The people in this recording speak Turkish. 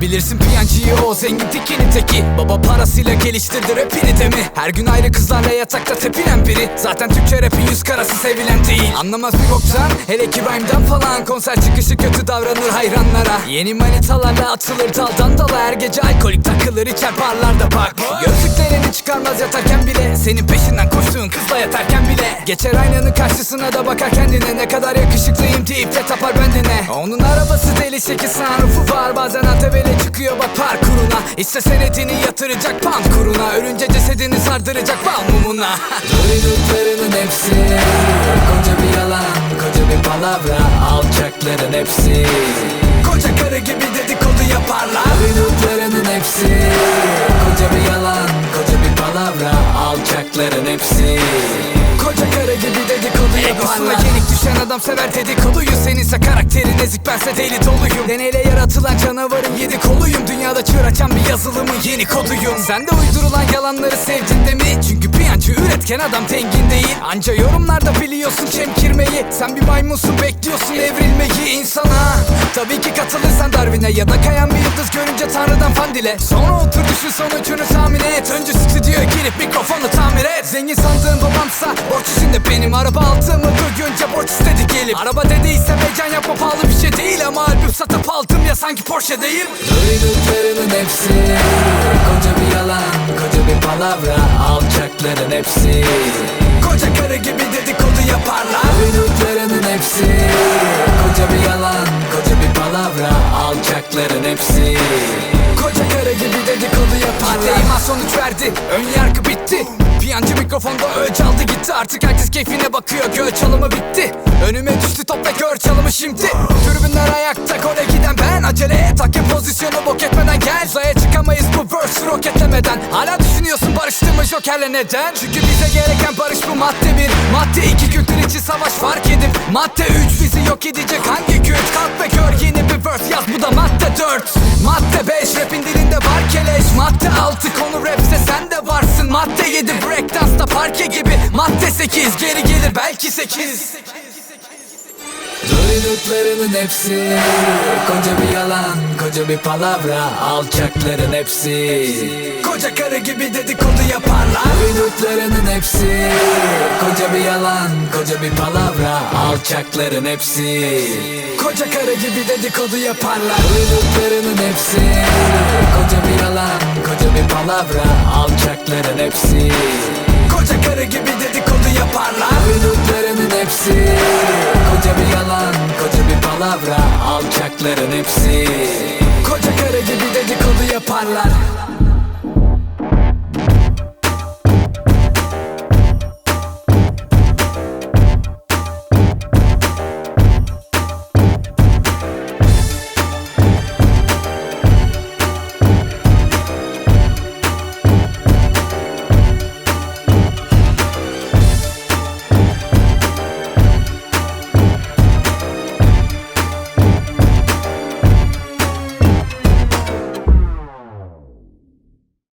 Bilirsin piyancıyı o zengin tikinin teki. Baba parasıyla geliştirdi rapini de? Her gün ayrı kızlarla yatakta tepinen biri Zaten Türkçe rapin yüz karası sevilen değil. Anlamaz bir boktan hele ki rhyme'dan falan. Konser çıkışı kötü davranır hayranlara. Yeni manitalarla atılır daldan dala. Her gece alkolik takılır içer barlarda bak Gözlüklerini çıkarmaz yatarken bile. Senin peşinden koştuğun kızla yatarken bile. Geçer aynanın karşısına da bakar kendine. Ne kadar yakışıklıyım deyip de tapar bendine Onun arabası deli şekil sunroofu var. Bazen ATV'le çıkıyor bak parkuruna. İşte senedini yatıracak pant kuruna. Ölünce cesedini sardıracak bal Duyduklarının hepsi Koca bir yalan, koca bir palavra. Alçakların hepsi Koca karı gibi dedikodu yaparlar. Duyduklarının hepsi Alçakların hepsi. Koca karı gibi dedikodu yaparlar yenik düşen adam sever dedikoduyu Seninse karakterin ezik. Bense deli doluyum. Deneyle yaratılan canavarın yedi koluyum. Dünyada çığır açan bir yazılımın yeni koduyum. Sen de uydurulan yalanları sevdin de mi? Çünkü piyancı üretken adam tengin değil. Anca yorumlarda biliyorsun çemkirmeyi. Sen bir maymunsun bekliyorsun evrilmeyi insana Tabii ki katılırsan Darwin'e ya da kayan bir yıldız görünce tanrıdan fan dile. Sonra otur düşün sonucunu tahmin et. Önce stüdyoya girip mikrofonu tamir et. Zengin sandığın babamsa borç içinde. Benim Araba aldığımı duyunca borç istedi gelip. Araba dediyse heyecan yapma pahalı bir şey değil Ama albüm satıp aldım ya sanki Porsche değil. Duyduklarının hepsi Koca bir yalan, koca bir palavra Alçakların hepsi. Koca karı gibi dedikodu hepsi. Koca karı gibi dedikodu yaparlar İma sonuç verdi, ön yargı bitti. Piyancı mikrofonda öç aldı gitti. Artık herkes keyfine bakıyor. Göğe çalımı bitti. Önüme düştü top ve gör çalımı şimdi. Tribünler ayakta gole giden ben. Acele et pozisyonu bok etmeden gel. Uzaya çıkamayız bu verse roketlemeden. Hala düşünüyorsun barıştığımı jokerle neden? Çünkü bize gereken barış bu madde bir. Madde iki kültür için savaş fark edip. Madde üç bizi yok edecek. Hangi güç? Kalk ve gör yeni bir verse. Yaz bu da madde dört. Madde beş rapin dilinde var keleş. Madde altı konu rapse sen de varsın. Madde yedi breakdance'da parke gibi. Madde sekiz geri gelir belki sekiz. Duyduklarının hepsi Koca bir yalan, koca bir palavra Alçakların hepsi. Koca karı gibi dedikodu yaparlar. Duyduklarının hepsi Koca bir yalan, koca bir palavra Alçakların hepsi. Koca karı gibi dedikodu yaparlar Duyduklarının hepsi. Koca bir yalan, koca bir palavra Alçakların hepsi. Koca karı gibi dedikodu yaparlar Duyduklarının hepsi. Koca bir yalan, koca bir palavra Alçakların hepsi. Koca karı gibi dedikodu yaparlar